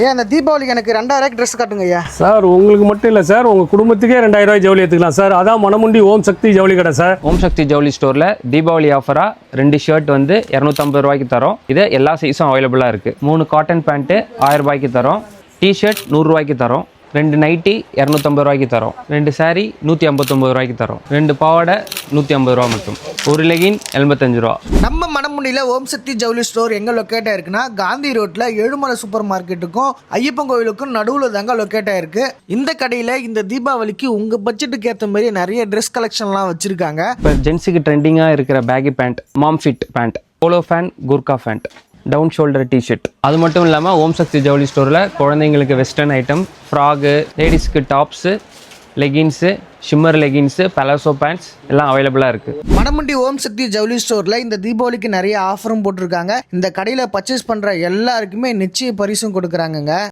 ஐயா இந்த தீபாவளிக்கு எனக்கு ரெண்டாயிரம் ட்ரெஸ் காட்டுங்க ஐயா. சார் உங்களுக்கு மட்டும் இல்லை சார் உங்கள் குடும்பத்துக்கே ரெண்டாயிரம் ரூபாய் ஜவுளி எடுத்துக்கலாம். சார் அதான் மணமுண்டி ஓம் சக்தி ஜவுளி கடை சார். ஓம் சக்தி ஜவுளி ஸ்டோரில் தீபாவளி ஆஃபராக ரெண்டு ஷர்ட் வந்து இரநூத்தம்பது ரூபாய்க்கு தரோம். இது எல்லா சைஸும் அவைலபிளாக இருக்குது மூணு காட்டன் பேண்ட்டு ஆயிரம் ரூபாய்க்கு தரோம். டிஷர்ட் நூறுரூவாய்க்கு தரோம். ரெண்டு நைட்டி இரநூத்தம்பது ரூபாய்க்கு தரோம். ரெண்டு saree நூற்றி ஐம்பத்தொம்பது ரூபாய்க்கு தரோம். ரெண்டு பாவாடை நூற்றி ஐம்பது ரூபா மட்டும். ஒரு லெகின் எண்பத்தஞ்சு ரூபா. நம்ம மணமுடியில் ஓம் சக்தி ஜவுளி ஸ்டோர் எங்கே லொக்கேட் ஆயிருக்குன்னா காந்தி ரோட்டில் ஏழுமலை சூப்பர் மார்க்கெட்டுக்கும் ஐயப்பன் கோவிலுக்கும் நடுவில் தாங்க லொக்கேட் ஆயிருக்கு. இந்த கடையில் இந்த தீபாவளிக்கு உங்கள் பட்ஜெட்டுக்கு ஏற்ற மாதிரி நிறைய ட்ரெஸ் கலெக்ஷன்லாம் வச்சுருக்காங்க. இப்போ ஜென்ஸுக்கு ட்ரெண்டிங்காக இருக்கிற baggy pant mom fit pant polo fan gurkha pant down shoulder T shirt அது மட்டும் இல்லாமல் ஓம் சக்தி ஜவுளி ஸ்டோரில் குழந்தைங்களுக்கு வெஸ்டர்ன் ஐட்டம் ஃப்ராகு லேடிஸ்க்கு tops leggings shimmer leggings palazzo pants எல்லாம் அவைலபிளாக இருக்குது மணமுண்டி ஓம் சக்தி ஜவுளி ஸ்டோரில் இந்த தீபாவளிக்கு நிறைய ஆஃபரும் போட்டிருக்காங்க. இந்த கடையில் பர்ச்சேஸ் பண்ணுற எல்லாருக்குமே நிச்சய பரிசும் கொடுக்குறாங்கங்க.